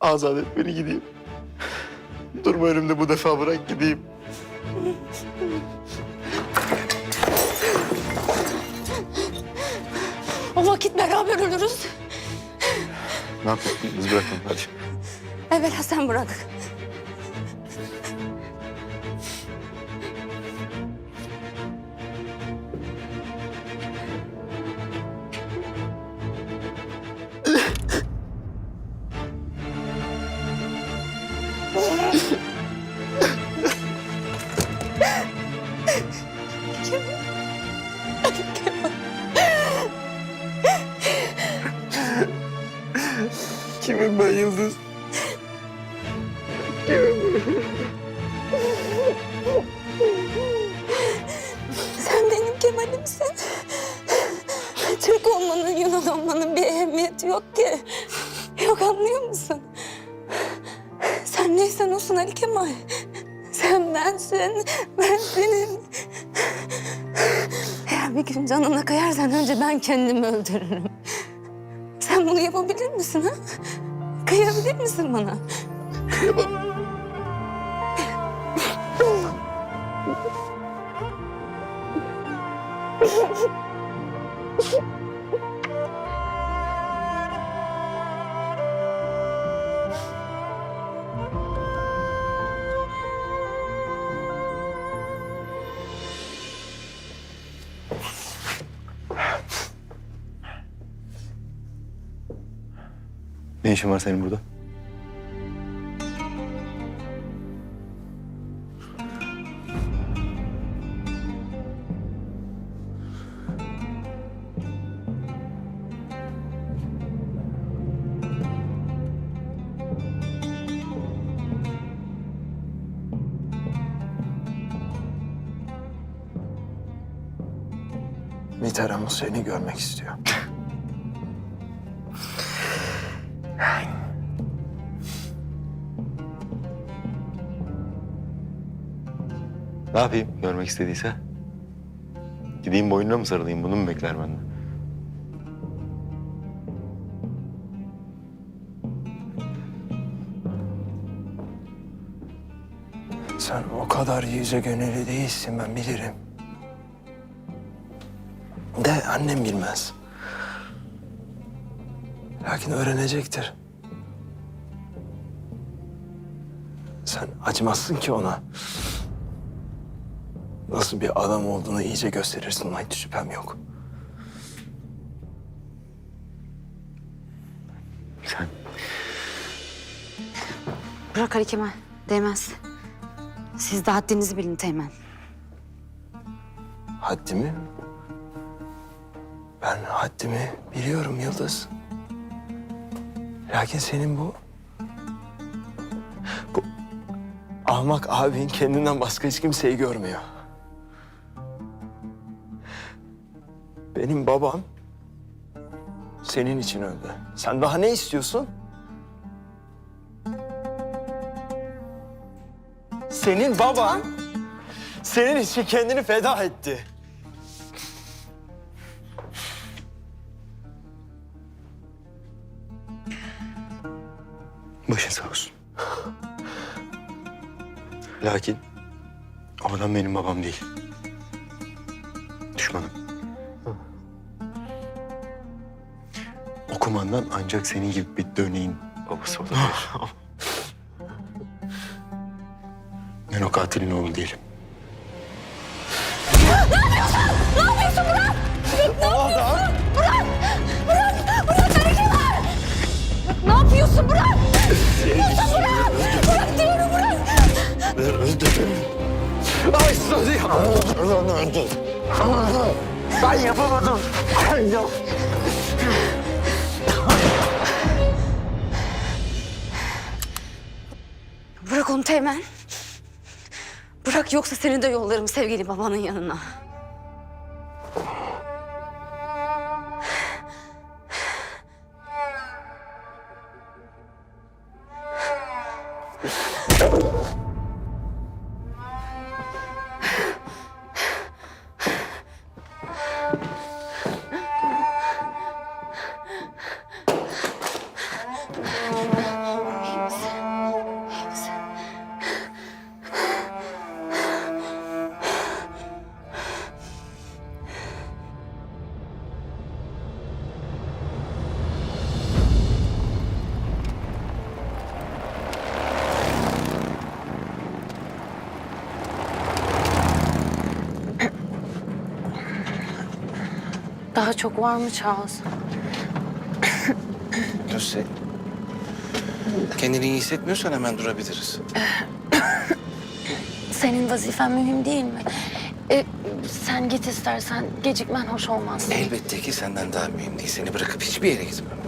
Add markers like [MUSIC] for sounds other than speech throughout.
Azat et beni gideyim. Durma önümde bu defa bırak gideyim. O vakit beraber ölürüz. Ne yapıyorsun? Biz bırakalım hadi. Evvela sen bırak. Kimim ben Yıldız? Sen benim Kemal'imsin. Türk olmanın, Yunan olmanın bir ehemmiyeti yok ki. Yok anlıyor musun? Sen neysen olsun Ali Kemal. Sen bensin, ben senin. Eğer bir gün canına kayarsan önce ben kendimi öldürürüm. Sen bunu yapabilir misin ha? Kıyabilir misin bana? Ne işin var senin burada? Mitterrand seni görmek istiyor. Ne yapayım görmek istediyse? Gideyim boynuna mı sarılayım bunu mu bekler benden? Sen o kadar yüce gönüllü değilsin ben bilirim. De annem bilmez. Lakin öğrenecektir. Sen acımazsın ki ona. Nasıl bir adam olduğunu iyice gösterirsin ona hiç şüphem yok. Sen Bırak Ali Kemal. Değmez. Siz de haddinizi bilin Teğmen. Haddimi? Ben haddimi biliyorum Yıldız. Lakin senin bu... Bu ahmak abin kendinden başka hiç kimseyi görmüyor. Benim babam senin için öldü. Sen daha ne istiyorsun? Senin baban senin için kendini feda etti. başın sağ olsun. Lakin o adam benim babam değil. Düşmanım. Kumandan ancak senin gibi bir döneğin babası olabilir. [LAUGHS] ben o katilin oğlu değilim. Ne yapıyorsun? Bırak! Bırak! Bırak diyorum bırak! Ay sözü yapamadım. Ben yapamadım. Onu Teğmen. Bırak yoksa seni de yollarım sevgili babanın yanına. Daha çok var mı Charles? Lucy. Kendini iyi hissetmiyorsan hemen durabiliriz. Senin vazifen mühim değil mi? E, sen git istersen gecikmen hoş olmaz. Elbette ki senden daha mühim değil. Seni bırakıp hiçbir yere gitmem.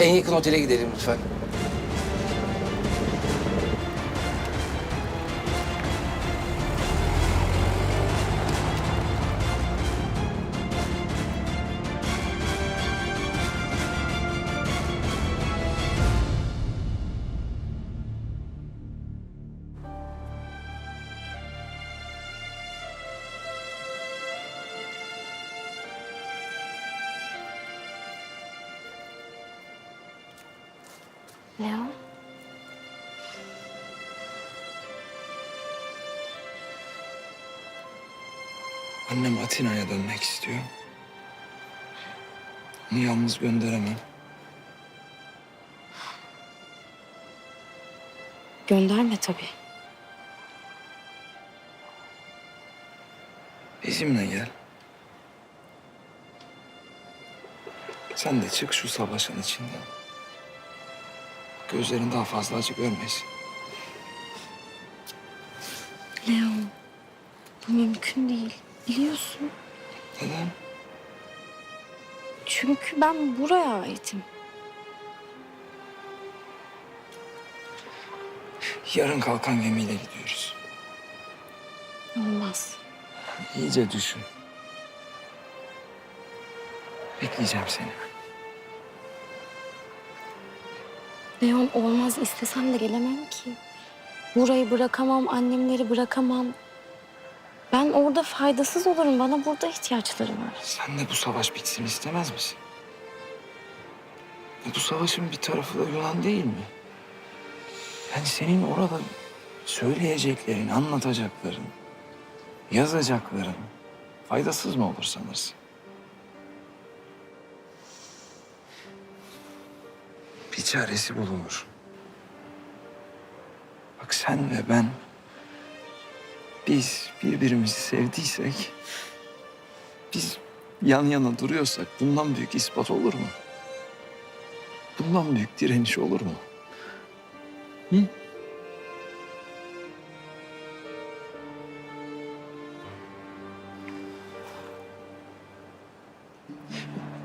En yakın otele gidelim lütfen. Leo? Annem Atina'ya dönmek istiyor. Onu yalnız gönderemem. Gönderme tabii. Bizimle gel. Sen de çık şu savaşın içinden. Gözlerin daha fazla acı görmesin. Leo, bu mümkün değil. Biliyorsun. Neden? Çünkü ben buraya aitim. Yarın kalkan gemiyle gidiyoruz. Olmaz. İyice düşün. Bekleyeceğim seni. Leon olmaz istesem de gelemem ki. Burayı bırakamam, annemleri bırakamam. Ben orada faydasız olurum. Bana burada ihtiyaçları var. Sen de bu savaş bitsin istemez misin? Bu savaşın bir tarafı da Yunan değil mi? Yani senin orada söyleyeceklerin, anlatacakların, yazacakların faydasız mı olur sanırsın? Bir çaresi bulunur. Bak sen ve ben biz birbirimizi sevdiysek biz yan yana duruyorsak bundan büyük ispat olur mu? Bundan büyük direniş olur mu? Hı?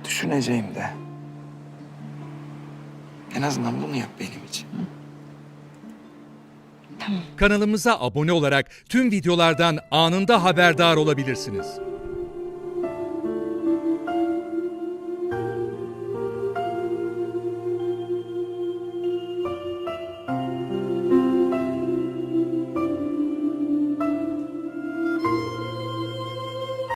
Düşüneceğim de. En azından bunu yap benim için. hı? Kanalımıza abone olarak tüm videolardan anında haberdar olabilirsiniz.